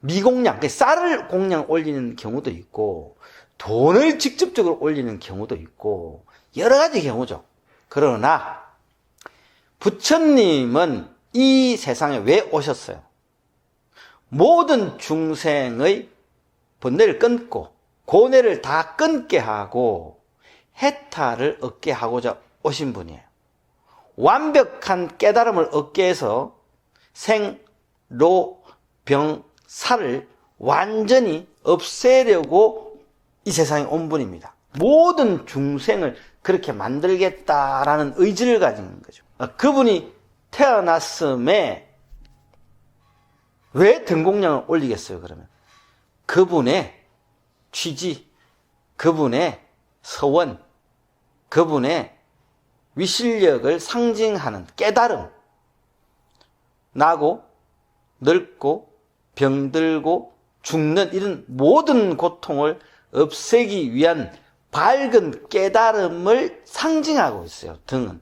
미공양, 그 쌀을 공양 올리는 경우도 있고, 돈을 직접적으로 올리는 경우도 있고, 여러 가지 경우죠. 그러나, 부처님은 이 세상에 왜 오셨어요? 모든 중생의 번뇌를 끊고, 고뇌를 다 끊게 하고, 해탈을 얻게 하고자 오신 분이에요. 완벽한 깨달음을 얻게 해서 생, 로, 병, 살을 완전히 없애려고 이 세상에 온 분입니다. 모든 중생을 그렇게 만들겠다라는 의지를 가진 거죠. 어, 그분이 태어났음에 왜 등공량을 올리겠어요, 그러면? 그분의 취지, 그분의 서원, 그분의 위실력을 상징하는 깨달음, 나고, 늙고, 병들고, 죽는 이런 모든 고통을 없애기 위한 밝은 깨달음을 상징하고 있어요, 등은.